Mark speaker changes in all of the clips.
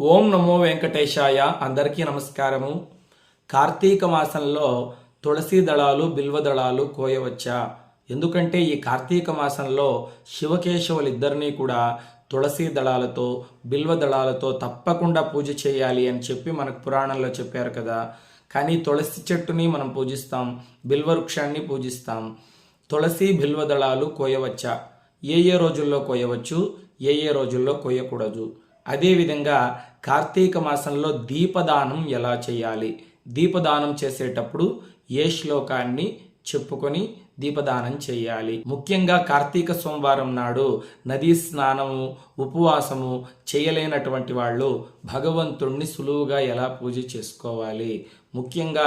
Speaker 1: ఓం నమో వెంకటేశాయ. అందరికీ నమస్కారము. కార్తీక మాసంలో తులసి దళాలు బిల్వ దళాలు కోయవచ్చా? ఎందుకంటే ఈ కార్తీక మాసంలో శివకేశవులిద్దరినీ కూడా తులసి దళాలతో బిల్వ దళాలతో తప్పకుండా పూజ చేయాలి అని చెప్పి మనకు పురాణంలో చెప్పారు కదా. కానీ తులసి చెట్టుని మనం పూజిస్తాం బిల్వ వృక్షాన్ని పూజిస్తాం. తులసి బిల్వ దళాలు కోయవచ్చా? ఏ ఏ రోజుల్లో కోయవచ్చు? ఏ ఏ రోజుల్లో కోయకూడదు? అదేవిధంగా కార్తీక మాసంలో దీపదానం ఎలా చేయాలి? దీపదానం చేసేటప్పుడు ఏ శ్లోకాన్ని చెప్పుకొని దీపదానం చేయాలి? ముఖ్యంగా కార్తీక సోమవారం నాడు నదీ స్నానము ఉపవాసము చేయలేనటువంటి వాళ్ళు భగవంతుణ్ణి సులువుగా ఎలా పూజ చేసుకోవాలి? ముఖ్యంగా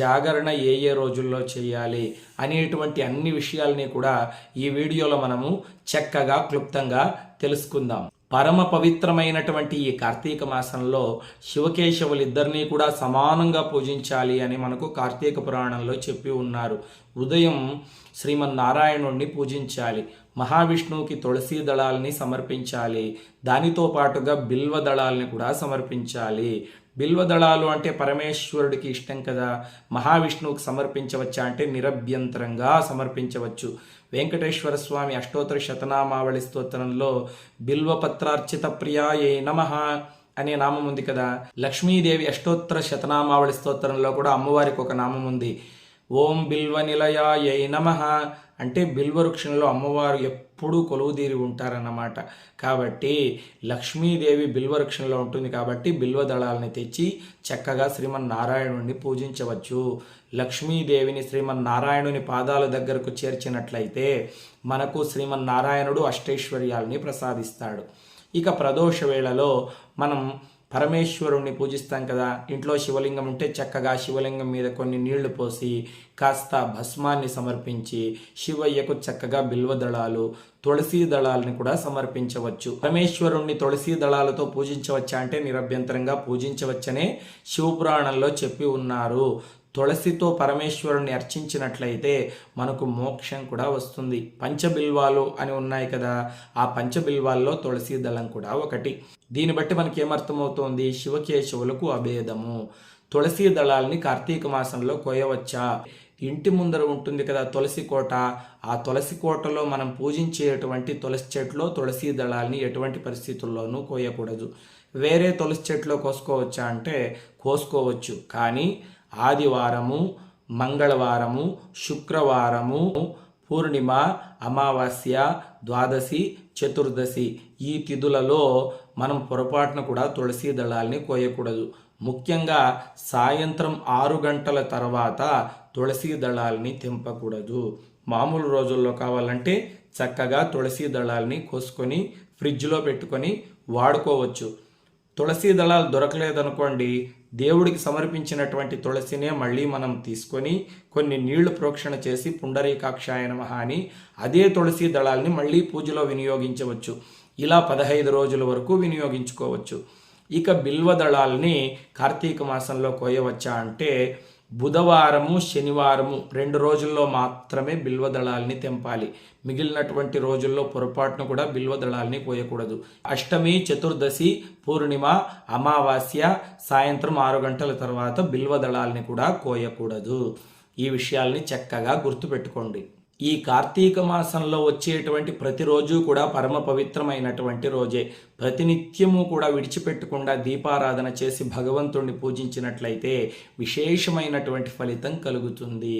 Speaker 1: జాగరణ ఏ ఏ రోజుల్లో చేయాలి? అనేటువంటి అన్ని విషయాల్ని కూడా ఈ వీడియోలో మనము చక్కగా క్లుప్తంగా తెలుసుకుందాం. పరమ పవిత్రమైనటువంటి ఈ కార్తీక మాసంలో శివకేశవులిద్దరినీ కూడా సమానంగా పూజించాలి అని మనకు కార్తీక పురాణంలో చెప్పి ఉన్నారు. ఉదయం శ్రీమన్నారాయణుణ్ణి పూజించాలి. మహావిష్ణువుకి తులసి దళాలని సమర్పించాలి. దానితో పాటుగా బిల్వ దళాలని కూడా సమర్పించాలి. బిల్వ దళాలు అంటే పరమేశ్వరుడికి ఇష్టం కదా మహావిష్ణువుకు సమర్పించవచ్చా అంటే నిరభ్యంతరంగా సమర్పించవచ్చు. వెంకటేశ్వర స్వామి అష్టోత్తర శతనామావళి స్తోత్రంలో బిల్వపత్రార్చిత ప్రియాయే నమ అనే నామం ఉంది కదా. లక్ష్మీదేవి అష్టోత్తర శతనామావళి స్తోత్రంలో కూడా అమ్మవారికి ఒక నామం ఉంది. ఓం బిల్వ నిలయాయై నమ అంటే బిల్వవృక్షంలో అమ్మవారు ఎప్పుడూ కొలువుదీరి ఉంటారన్నమాట. కాబట్టి లక్ష్మీదేవి బిల్వవృక్షంలో ఉంటుంది కాబట్టి బిల్వ దళాలని తెచ్చి చక్కగా శ్రీమన్నారాయణుడిని పూజించవచ్చు. లక్ష్మీదేవిని శ్రీమన్నారాయణుని పాదాల దగ్గరకు చేర్చినట్లయితే మనకు శ్రీమన్నారాయణుడు అష్టైశ్వర్యాలని ప్రసాదిస్తాడు. ఇక ప్రదోష వేళలో మనం పరమేశ్వరుణ్ణి పూజిస్తాం కదా. ఇంట్లో శివలింగం ఉంటే చక్కగా శివలింగం మీద కొన్ని నీళ్ళు పోసి కాస్త భస్మాన్ని సమర్పించి శివయ్యకు చక్కగా బిల్వ దళాలు తులసీ దళాలను కూడా సమర్పించవచ్చు. పరమేశ్వరుణ్ణి తులసీ దళాలతో పూజించవచ్చా అంటే నిరభ్యంతరంగా పూజించవచ్చనే శివపురాణంలో చెప్పి ఉన్నారు. తులసితో పరమేశ్వరుని అర్చించినట్లయితే మనకు మోక్షం కూడా వస్తుంది. పంచబిల్వాలు అని ఉన్నాయి కదా ఆ పంచబిల్వాల్లో తులసి దళం కూడా ఒకటి. దీన్ని బట్టి మనకి ఏమర్థమవుతోంది శివకేశవులకు అభేదము. తులసి దళాల్ని కార్తీక మాసంలో కోయవచ్చా ఇంటి ముందర ఉంటుంది కదా తులసి కోట. ఆ తులసి కోటలో మనం పూజించేటువంటి తులసి చెట్లో తులసి దళాలని ఎటువంటి పరిస్థితుల్లోనూ కోయకూడదు వేరే తులసి చెట్లో కోసుకోవచ్చా అంటే కోసుకోవచ్చు. కానీ ఆదివారము మంగళవారము శుక్రవారము పూర్ణిమ అమావాస్య ద్వాదశి చతుర్దశి ఈ తిథులలో మనం పొరపాటున కూడా తులసి దళాల్ని కోయకూడదు. ముఖ్యంగా సాయంత్రం ఆరు గంటల తర్వాత తులసి దళాల్ని తెంపకూడదు. మామూలు రోజుల్లో కావాలంటే చక్కగా తులసి దళాల్ని కోసుకొని ఫ్రిడ్జ్లో పెట్టుకొని వాడుకోవచ్చు. తులసి దళాలు దొరకలేదనుకోండి దేవుడికి సమర్పించినటువంటి తులసినే మళ్ళీ మనం తీసుకొని కొన్ని నీళ్ళు ప్రోక్షణ చేసి పుండరీకాక్షాయ నమః అని అదే తులసి దళాల్ని మళ్ళీ పూజలో వినియోగించవచ్చు. ఇలా పదహైదు రోజుల వరకు వినియోగించుకోవచ్చు. ఇక బిల్వ దళాల్ని కార్తీక మాసంలో కోయవచ్చా అంటే బుధవారము శనివారము రెండు రోజుల్లో మాత్రమే బిల్వ దళాల్ని తెంపాలి. మిగిలినటువంటి రోజుల్లో పొరపాటును కూడా బిల్వ దళాల్ని కోయకూడదు. అష్టమి చతుర్దశి పూర్ణిమ అమావాస్య సాయంత్రం ఆరు గంటల తర్వాత బిల్వ దళాల్ని కూడా కోయకూడదు. ఈ విషయాల్ని చక్కగా గుర్తుపెట్టుకోండి. ఈ కార్తీక మాసంలో వచ్చేటువంటి ప్రతిరోజు కూడా పరమ పవిత్రమైనటువంటి రోజే. ప్రతినిత్యము కూడా విడిచిపెట్టకుండా దీపారాధన చేసి భగవంతుణ్ణి పూజించినట్లయితే విశేషమైనటువంటి ఫలితం కలుగుతుంది.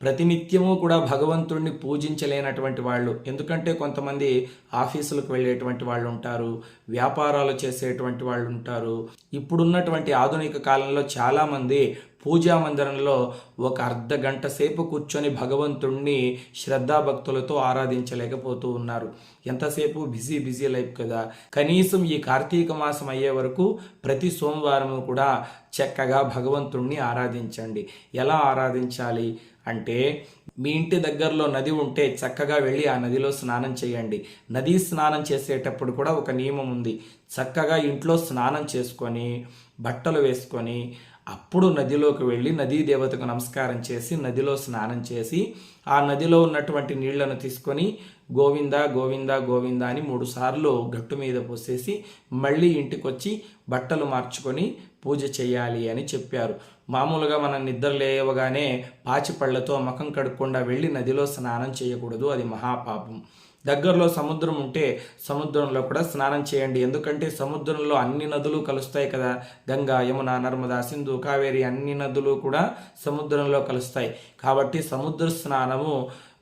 Speaker 1: ప్రతినిత్యము కూడా భగవంతుణ్ణి పూజించలేనటువంటి వాళ్ళు ఎందుకంటే కొంతమంది ఆఫీసులకు వెళ్ళేటువంటి వాళ్ళు ఉంటారు వ్యాపారాలు చేసేటువంటి వాళ్ళు ఉంటారు ఇప్పుడున్నటువంటి ఆధునిక కాలంలో చాలామంది పూజా మందిరంలో ఒక అర్ధ గంట సేపు కూర్చొని భగవంతుణ్ణి శ్రద్ధాభక్తులతో ఆరాధించలేకపోతూ ఉన్నారు. ఎంతసేపు? బిజీ బిజీ లైఫ్ కదా. కనీసం ఈ కార్తీక మాసం అయ్యే వరకు ప్రతి సోమవారము కూడా చక్కగా భగవంతుణ్ణి ఆరాధించండి. ఎలా ఆరాధించాలి అంటే మీ ఇంటి దగ్గరలో నది ఉంటే చక్కగా వెళ్ళి ఆ నదిలో స్నానం చేయండి. నదీ స్నానం చేసేటప్పుడు కూడా ఒక నియమం ఉంది. చక్కగా ఇంట్లో స్నానం చేసుకొని బట్టలు వేసుకొని అప్పుడు నదిలోకి వెళ్ళి నదీ దేవతకు నమస్కారం చేసి నదిలో స్నానం చేసి ఆ నదిలో ఉన్నటువంటి నీళ్ళను తీసుకొని గోవింద గోవింద గోవింద అని మూడు సార్లు గట్టు మీద పోసేసి మళ్ళీ ఇంటికి వచ్చి బట్టలు మార్చుకొని పూజ చేయాలి అని చెప్పారు. మామూలుగా మనం నిద్ర లేవగానే పాచిపళ్ళతో ముఖం కడుక్కుండా వెళ్ళి నదిలో స్నానం చేయకూడదు. అది మహాపాపం. దగ్గరలో సముద్రం ఉంటే సముద్రంలో కూడా స్నానం చేయండి. ఎందుకంటే సముద్రంలో అన్ని నదులు కలుస్తాయి కదా. గంగా యమున నర్మదా సింధు కావేరి అన్ని నదులు కూడా సముద్రంలో కలుస్తాయి. కాబట్టి సముద్ర స్నానము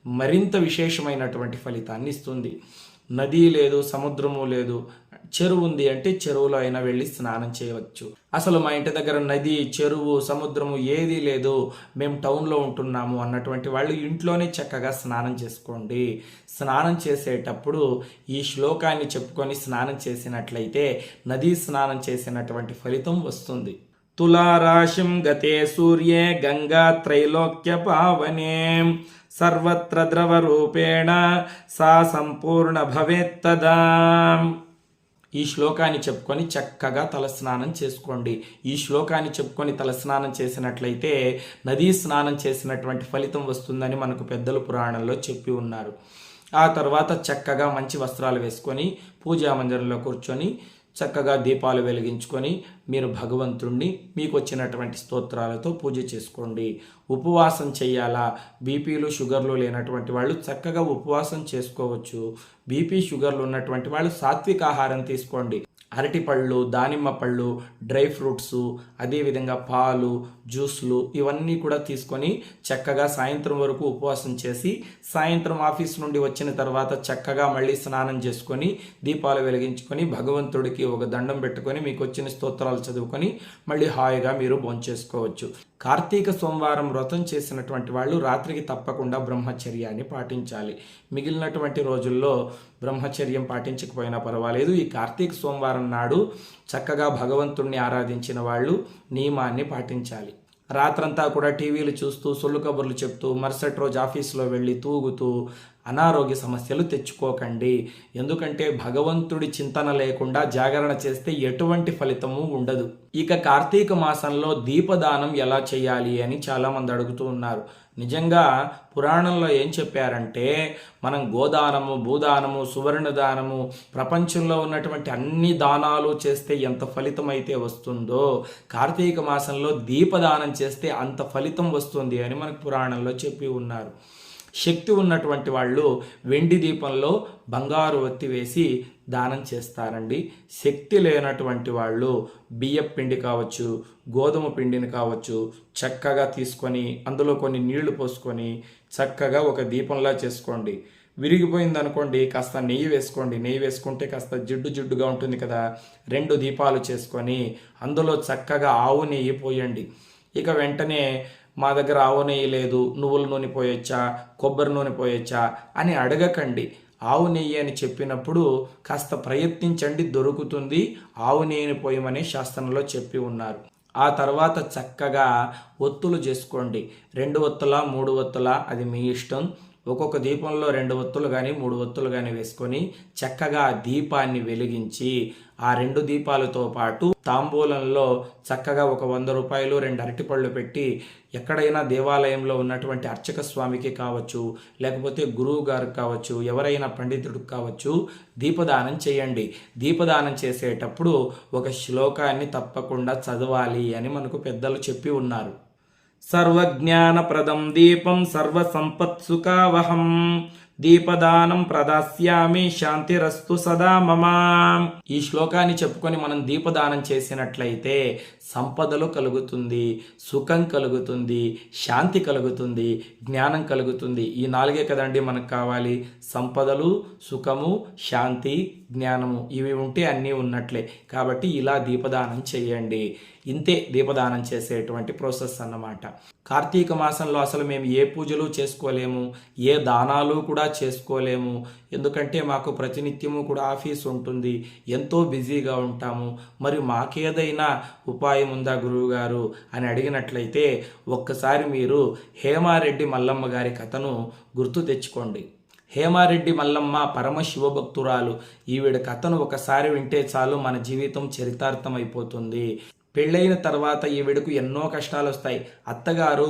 Speaker 1: మరింత విశేషమైనటువంటి ఫలితాన్ని ఇస్తుంది. నది లేదు సముద్రము లేదు. చెరువు ఉంది అంటే చెరువులో అయినా వెళ్ళి స్నానం చేయవచ్చు. అసలు మా ఇంటి దగ్గర నది చెరువు సముద్రము ఏదీ లేదు. మేము టౌన్లో ఉంటున్నాము అన్నటువంటి వాళ్ళు ఇంట్లోనే చక్కగా స్నానం చేసుకోండి. స్నానం చేసేటప్పుడు ఈ శ్లోకాన్ని చెప్పుకొని స్నానం చేసినట్లయితే నదీ స్నానం చేసినటువంటి ఫలితం వస్తుంది. తులారాశిం గతే సూర్యే గంగా త్రైలోక్య పావనే. సర్వత్ర ద్రవరూపేణ సా సంపూర్ణ భవేత్తదా. ఈ శ్లోకాన్ని చెప్పుకొని చక్కగా తలస్నానం చేసుకోండి. ఈ శ్లోకాన్ని చెప్పుకొని తలస్నానం చేసినట్లయితే నదీ స్నానం చేసినటువంటి ఫలితం వస్తుందని మనకు పెద్దలు పురాణంలో చెప్పి ఉన్నారు. ఆ తర్వాత చక్కగా మంచి వస్త్రాలు వేసుకొని పూజా మందిరంలో కూర్చొని చక్కగా దీపాలు వెలిగించుకొని మీరు భగవంతుణ్ణి మీకు వచ్చినటువంటి స్తోత్రాలతో పూజ చేసుకోండి. ఉపవాసం చేయాలా? బీపీలు షుగర్లు లేనటువంటి వాళ్ళు చక్కగా ఉపవాసం చేసుకోవచ్చు. బీపీ షుగర్లు ఉన్నటువంటి వాళ్ళు సాత్విక ఆహారం తీసుకోండి. అరటిపళ్ళు దానిమ్మ పళ్ళు డ్రై ఫ్రూట్స్ అదేవిధంగా పాలు జ్యూస్లు ఇవన్నీ కూడా తీసుకొని చక్కగా సాయంత్రం వరకు ఉపవాసం చేసి సాయంత్రం ఆఫీస్ నుండి వచ్చిన తర్వాత చక్కగా మళ్ళీ స్నానం చేసుకొని దీపాలు వెలిగించుకొని భగవంతుడికి ఒక దండం పెట్టుకొని మీకు వచ్చిన స్తోత్రాలు చదువుకొని మళ్ళీ హాయిగా మీరు భోంచేసుకోవచ్చు. కార్తీక సోమవారం వ్రతం చేసినటువంటి వాళ్ళు రాత్రికి తప్పకుండా బ్రహ్మచర్యాన్ని పాటించాలి. మిగిలినటువంటి రోజుల్లో బ్రహ్మచర్యం పాటించకపోయినా పర్వాలేదు. ఈ కార్తీక సోమవారం నాడు చక్కగా భగవంతుణ్ణి ఆరాధించిన వాళ్ళు నియమాన్ని పాటించాలి. రాత్రంతా కూడా టీవీలు చూస్తూ సొల్లు కబుర్లు చెప్తూ మరుసటి రోజు ఆఫీసులో వెళ్ళి తూగుతూ అనారోగ్య సమస్యలు తెచ్చుకోకండి. ఎందుకంటే భగవంతుడి చింతన లేకుండా జాగరణ చేస్తే ఎటువంటి ఫలితము ఉండదు. ఇక కార్తీక మాసంలో దీపదానం ఎలా చేయాలి అని చాలామంది అడుగుతూ ఉన్నారు. నిజంగా పురాణంలో ఏం చెప్పారంటే మనం గోదానము భూదానము సువర్ణ దానము ప్రపంచంలో ఉన్నటువంటి అన్ని దానాలు చేస్తే ఎంత ఫలితం అయితే వస్తుందో కార్తీక మాసంలో దీపదానం చేస్తే అంత ఫలితం వస్తుంది అని మనకు పురాణంలో చెప్పి ఉన్నారు. శక్తి ఉన్నటువంటి వాళ్ళు వెండి దీపంలో బంగారు ఒత్తి వేసి దానం చేస్తారండి. శక్తి లేనటువంటి వాళ్ళు బియ్యం పిండి కావచ్చు గోధుమ పిండిని కావచ్చు చక్కగా తీసుకొని అందులో కొన్ని నీళ్ళు పోసుకొని చక్కగా ఒక దీపంలా చేసుకోండి. విరిగిపోయింది అనుకోండి కాస్త నెయ్యి వేసుకోండి. నెయ్యి వేసుకుంటే కాస్త జిడ్డు జిడ్డుగా ఉంటుంది కదా. రెండు దీపాలు చేసుకొని అందులో చక్కగా ఆవు నెయ్యి పోయండి. ఇక వెంటనే మా దగ్గర ఆవు నెయ్యి లేదు నువ్వుల నూనె పోయొచ్చా కొబ్బరి నూనె పోయొచ్చా అని అడగకండి. ఆవు నెయ్యి అని చెప్పినప్పుడు కాస్త ప్రయత్నించండి దొరుకుతుంది ఆవు నెయ్యిని పోయమని శాస్త్రంలో చెప్పి ఉన్నారు. ఆ తర్వాత చక్కగా ఒత్తులు చేసుకోండి. రెండు ఒత్తుల మూడు ఒత్తుల అది మీ ఇష్టం. ఒక్కొక్క దీపంలో రెండు ఒత్తులు కానీ మూడు ఒత్తులు కానీ వేసుకొని చక్కగా దీపాన్ని వెలిగించి ఆ రెండు దీపాలతో పాటు తాంబూలంలో చక్కగా ఒక వంద రూపాయలు రెండు అరటిపళ్ళు పెట్టి ఎక్కడైనా దేవాలయంలో ఉన్నటువంటి అర్చక స్వామికి కావచ్చు లేకపోతే గురువు గారికి కావచ్చు ఎవరైనా పండితుడికి కావచ్చు దీపదానం చేయండి. దీపదానం చేసేటప్పుడు ఒక శ్లోకాన్ని తప్పకుండా చదవాలి అని మనకు పెద్దలు చెప్పి ఉన్నారు. సర్వజ్ఞానప్రదం దీపం సర్వసంపత్సుకావహం దీపదానం ప్రదాస్యామి శాంతిరస్తు సదా మమ ఈ శ్లోకాన్ని చెప్పుకొని మనం దీపదానం చేసినట్లయితే సంపదలు కలుగుతుంది సుఖం కలుగుతుంది శాంతి కలుగుతుంది జ్ఞానం కలుగుతుంది. ఈ నాలుగే కదండి మనకు కావాలి. సంపదలు సుఖము శాంతి జ్ఞానము ఇవి ఉంటే అన్నీ ఉన్నట్లే. కాబట్టి ఇలా దీపదానం చేయండి. ఇంతే దీపదానం చేసేటువంటి ప్రాసెస్ అన్నమాట. కార్తీక మాసంలో అసలు మేము ఏ పూజలు చేసుకోలేము ఏ దానాలు కూడా చేసుకోలేము. ఎందుకంటే మాకు ప్రతినిత్యము కూడా ఆఫీస్ ఉంటుంది. ఎంతో బిజీగా ఉంటాము. మరి మాకేదైనా ఉపాయం ఉందా గురువుగారు? అని అడిగినట్లయితే ఒక్కసారి మీరు హేమారెడ్డి మల్లమ్మ గారి కథను గుర్తు తెచ్చుకోండి. హేమారెడ్డి మల్లమ్మ పరమ శివభక్తురాలు ఈవిడ కథను ఒకసారి వింటే చాలు మన జీవితం చరితార్థం అయిపోతుంది పెళ్ళైన తర్వాత ఈవిడకు ఎన్నో కష్టాలు వస్తాయి అత్తగారు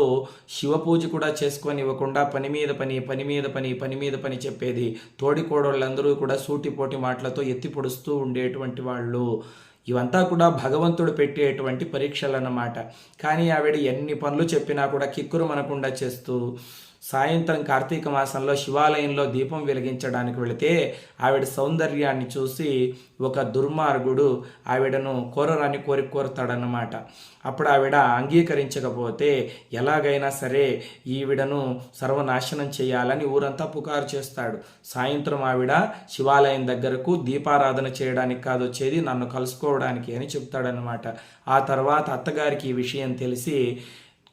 Speaker 1: శివ పూజ కూడా చేసుకొని ఇవ్వకుండా పని మీద పని పని మీద పని పని మీద పని చెప్పేది. తోడికోడళ్ళందరూ కూడా సూటిపోటి మాటలతో ఎత్తి పొడుస్తూ ఉండేటువంటి వాళ్ళు. ఇవంతా కూడా భగవంతుడు పెట్టేటువంటి పరీక్షలు అన్నమాట కానీ ఆవిడ ఎన్ని పనులు చెప్పినా కూడా కిక్కురు మనకుండా చేస్తూ సాయంత్రం కార్తీక మాసంలో శివాలయంలో దీపం వెలిగించడానికి వెళితే ఆవిడ సౌందర్యాన్ని చూసి ఒక దుర్మార్గుడు ఆవిడను కోరరాని కోరి కోరుతాడనమాట అప్పుడు ఆవిడ అంగీకరించకపోతే ఎలాగైనా సరే ఈవిడను సర్వనాశనం చేయాలని ఊరంతా పుకారు చేస్తాడు. సాయంత్రం ఆవిడ శివాలయం దగ్గరకు దీపారాధన చేయడానికి కాదు వచ్చేది నన్ను కలుసుకోవడానికి అని చెప్తాడనమాట ఆ తర్వాత అత్తగారికి ఈ విషయం తెలిసి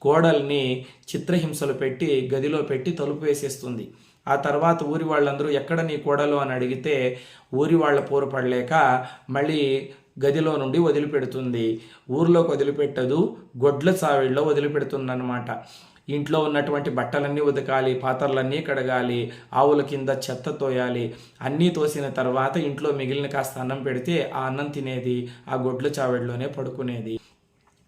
Speaker 1: కోడల్ని చిత్రహింసలు పెట్టి గదిలో పెట్టి తలుపు వేసేస్తుంది. ఆ తర్వాత ఊరి వాళ్ళందరూ ఎక్కడ నీ కోడలు? అని అడిగితే ఊరి వాళ్ళ పోరుపడలేక మళ్ళీ గదిలో నుండి వదిలిపెడుతుంది. ఊర్లోకి వదిలిపెట్టదు గొడ్ల చావిడిలో వదిలిపెడుతుందన్నమాట. ఇంట్లో ఉన్నటువంటి బట్టలన్నీ ఉతకాలి పాత్రలన్నీ కడగాలి ఆవుల కింద చెత్త తోయాలి అన్నీ తోసిన తర్వాత ఇంట్లో మిగిలిన కాస్త అన్నం పెడితే ఆ అన్నం తినేది ఆ గొడ్ల చావిడిలోనే పడుకునేది.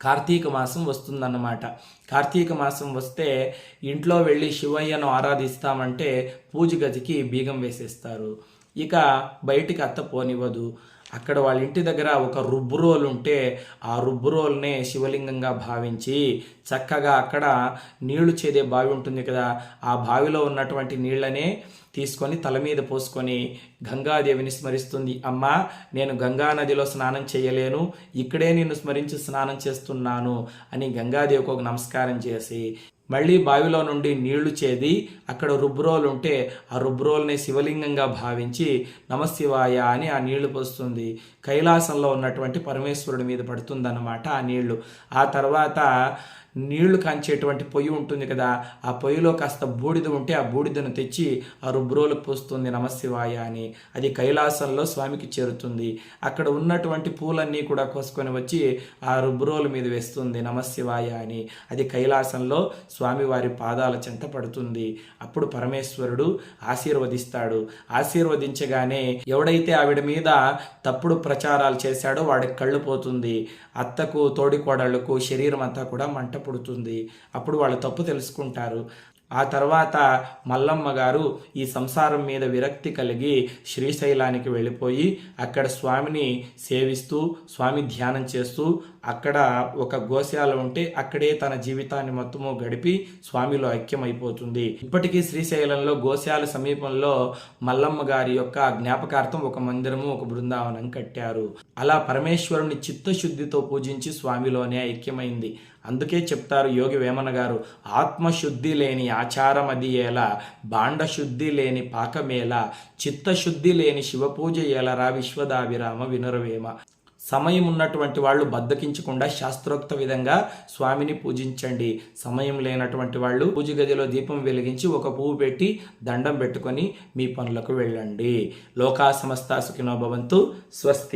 Speaker 1: కార్తీక మాసం వస్తుందన్నమాట. కార్తీక మాసం వస్తే ఇంట్లో వెళ్ళి శివయ్యను ఆరాధిస్తామంటే పూజ గదికి బీగం వేసేస్తారు. ఇక బయటికి అత్త పోనివ్వదు. అక్కడ వాళ్ళ ఇంటి దగ్గర ఒక రుబ్బురోలు ఉంటే ఆ రుబ్బురోల్నే శివలింగంగా భావించి చక్కగా అక్కడ నీళ్ళు చేదే బావి ఉంటుంది కదా ఆ బావిలో ఉన్నటువంటి నీళ్ళనే తీసుకొని తల మీద పోసుకొని గంగాదేవిని స్మరిస్తుంది. అమ్మా నేను గంగా నదిలో స్నానం చేయలేను. ఇక్కడే నిన్ను స్మరించి స్నానం చేస్తున్నాను అని గంగాదేవికి ఒక నమస్కారం చేసి మళ్ళీ బావిలో నుండి నీళ్ళు చేది అక్కడ రుబ్రోలు ఉంటే ఆ రుబ్రోల్ని శివలింగంగా భావించి నమశివాయ అని ఆ నీళ్ళు పోస్తుంది. కైలాసంలో ఉన్నటువంటి పరమేశ్వరుడి మీద పడుతుందన్నమాట ఆ నీళ్ళు. ఆ తర్వాత నీళ్ళు కాంచేటువంటి పొయ్యి ఉంటుంది కదా ఆ పొయ్యిలో కాస్త బూడిద ఉంటే ఆ బూడిదను తెచ్చి ఆ రుబ్రోలు పోస్తుంది నమశివాయ అని. అది కైలాసంలో స్వామికి చేరుతుంది. అక్కడ ఉన్నటువంటి పూలన్నీ కూడా కోసుకొని వచ్చి ఆ రుబ్రోల మీద వేస్తుంది నమశివాయ అని. అది కైలాసంలో స్వామివారి పాదాల చెంత పడుతుంది. అప్పుడు పరమేశ్వరుడు ఆశీర్వదిస్తాడు. ఆశీర్వదించగానే ఎవడైతే ఆవిడ మీద తప్పుడు ప్రచారాలు చేశాడో వాడికి కళ్ళు పోతుంది. అత్తకు తోడికోడళ్ళకు శరీరం అంతా కూడా మంట పుడుతుంది. అప్పుడు వాళ్ళు తప్పు తెలుసుకుంటారు. ఆ తర్వాత మల్లమ్మ గారు ఈ సంసారం మీద విరక్తి కలిగి శ్రీశైలానికి వెళ్ళిపోయి అక్కడ స్వామిని సేవిస్తూ స్వామి ధ్యానం చేస్తూ అక్కడ ఒక గోశాల ఉంటే అక్కడే తన జీవితాన్ని మొత్తము గడిపి స్వామిలో ఐక్యమైపోతుంది. ఇప్పటికీ శ్రీశైలంలో గోశాల సమీపంలో మల్లమ్మ గారి యొక్క జ్ఞాపకార్థం ఒక మందిరము ఒక బృందావనం కట్టారు. అలా పరమేశ్వరుని చిత్తశుద్ధితో పూజించి స్వామిలోనే ఐక్యమైంది. అందుకే చెప్తారు యోగి వేమన గారు ఆత్మశుద్ధి లేని ఆచారం అది ఎలా? బాండశుద్ధి లేని పాకమేలా చిత్తశుద్ధి లేని శివపూజ ఏలరా విశ్వదావిరామ వినరవేమ. సమయం ఉన్నటువంటి వాళ్ళు బద్దకించకుండా శాస్త్రోక్త విధంగా స్వామిని పూజించండి. సమయం లేనటువంటి వాళ్ళు పూజ గదిలో దీపం వెలిగించి ఒక పువ్వు పెట్టి దండం పెట్టుకొని మీ పనులకు వెళ్ళండి. లోకా సమస్త భవంతు. స్వస్తి.